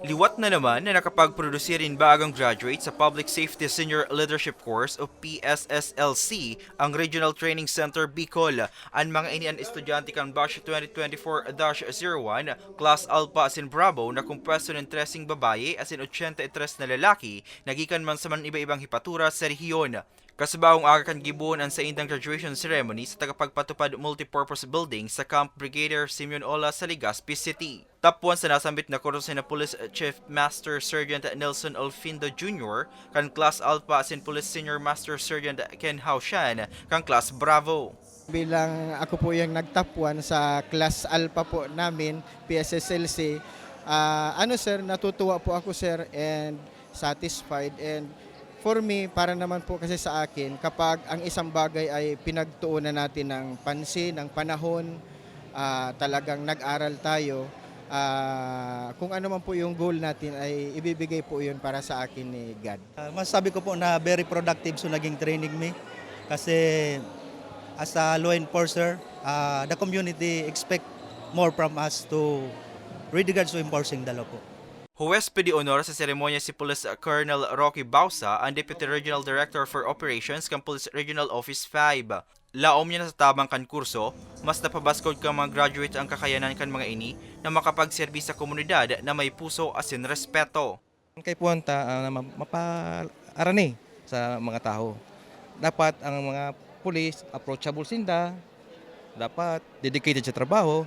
Liwat na naman na nakapagproduce rin bagang graduate sa Public Safety Senior Leadership Course o PSSLC ang Regional Training Center Bicol. Ang mga inian estudyante kang batch 2024-01 Class Alpha asin Bravo na kumpwesto ng tracing babae asin 83 na lalaki nagikan man sa man iba-ibang hipatura sa rehiyon. Kasabaong aga kan gibuon ang sa indang graduation ceremony sa tagapagpatupad multipurpose building sa Camp Brigadier Simeon Ola sa Legazpi City. Top 1 sa nasambit na kurso na Police Chief Master Sergeant Nelson Olfindo Jr. kan Class Alpha asin Police Senior Master Sergeant Ken Haushan kan Class Bravo. bilang ako po yung nag-top 1 sa class alpha po namin, PSSLC. ah, ano sir, natutuwa po ako sir and satisfied and for me, para naman po kasi sa akin, kapag ang isang bagay ay pinagtuunan natin ng pansin, ng panahon, ah, talagang nag-aral tayo, ah, kung ano man po yung goal natin ay ibibigay po yun para sa akin ni God. Uh, masasabi ko po na very productive so naging training me kasi as a law enforcer, uh, the community expect more from us to with regards to enforcing the law po. Huwespe de honor sa seremonya si Police Colonel Rocky Bausa, ang Deputy Regional Director for Operations ng Police Regional Office 5. Laom niya na sa tabang kan kurso, mas napabaskod ka mga graduate ang kakayanan kan mga ini na makapagserbi sa komunidad na may puso asin respeto. kay puwanta ah, na ma- mapaarani sa mga tao. Dapat ang mga pulis approachable sinda, dapat dedicated sa trabaho,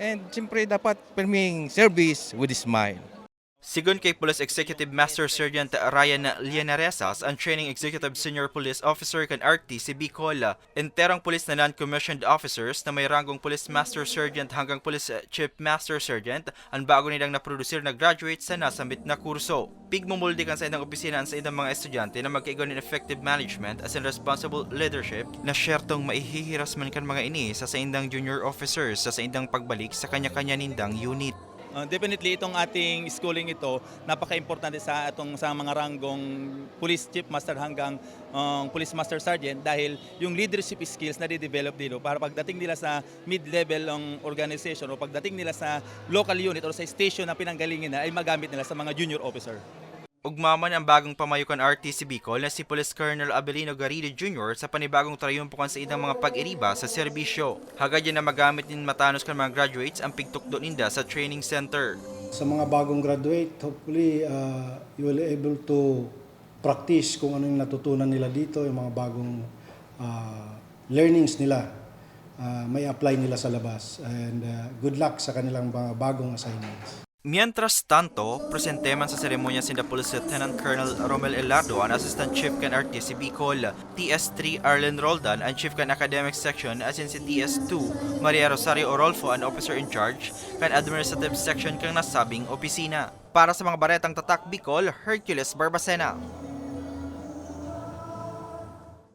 and siyempre dapat perming service with a smile. Sigon kay Police Executive Master Sergeant Ryan Lianaresas, ang Training Executive Senior Police Officer kan RT si Bicol. Enterang police na non-commissioned officers na may ranggong Police Master Sergeant hanggang Police Chief Master Sergeant ang bago nilang naproducer na graduate sa nasambit na kurso. Pigmumuldi kan sa indang opisina sa indang mga estudyante na magkaigon in effective management as in responsible leadership na syertong maihihiras man kan mga ini sa sa indang junior officers sa sa indang pagbalik sa kanya-kanya nindang unit. Uh, definitely itong ating schooling ito napaka-importante sa atong sa mga ranggong police chief master hanggang um, police master sergeant dahil yung leadership skills na di-develop dito para pagdating nila sa mid-level ng organization o pagdating nila sa local unit or sa station na pinanggalingin na ay magamit nila sa mga junior officer. Ugmaman ang bagong pamayukan RTC Bicol na si Police Colonel Abelino Garrido Jr. sa panibagong trayumpukan sa idang mga pag-iriba sa serbisyo. Hagad yan na magamit din matanos kan mga graduates ang pigtukdo ninda sa training center. sa mga bagong graduate, hopefully uh, you will able to practice kung ano yung natutunan nila dito, yung mga bagong uh, learnings nila, uh, may apply nila sa labas. And uh, good luck sa kanilang mga bagong assignments. Mientras tanto, presenteman sa seremonya si Police Lieutenant Colonel Romel Elardo ang Assistant Chief kan RTC Bicol, TS3 Arlen Roldan ang Chief kan Academic Section as in si TS2 Maria Rosario Orolfo ang Officer in Charge kan Administrative Section kang nasabing opisina. Para sa mga baretang tatak Bicol, Hercules Barbacena.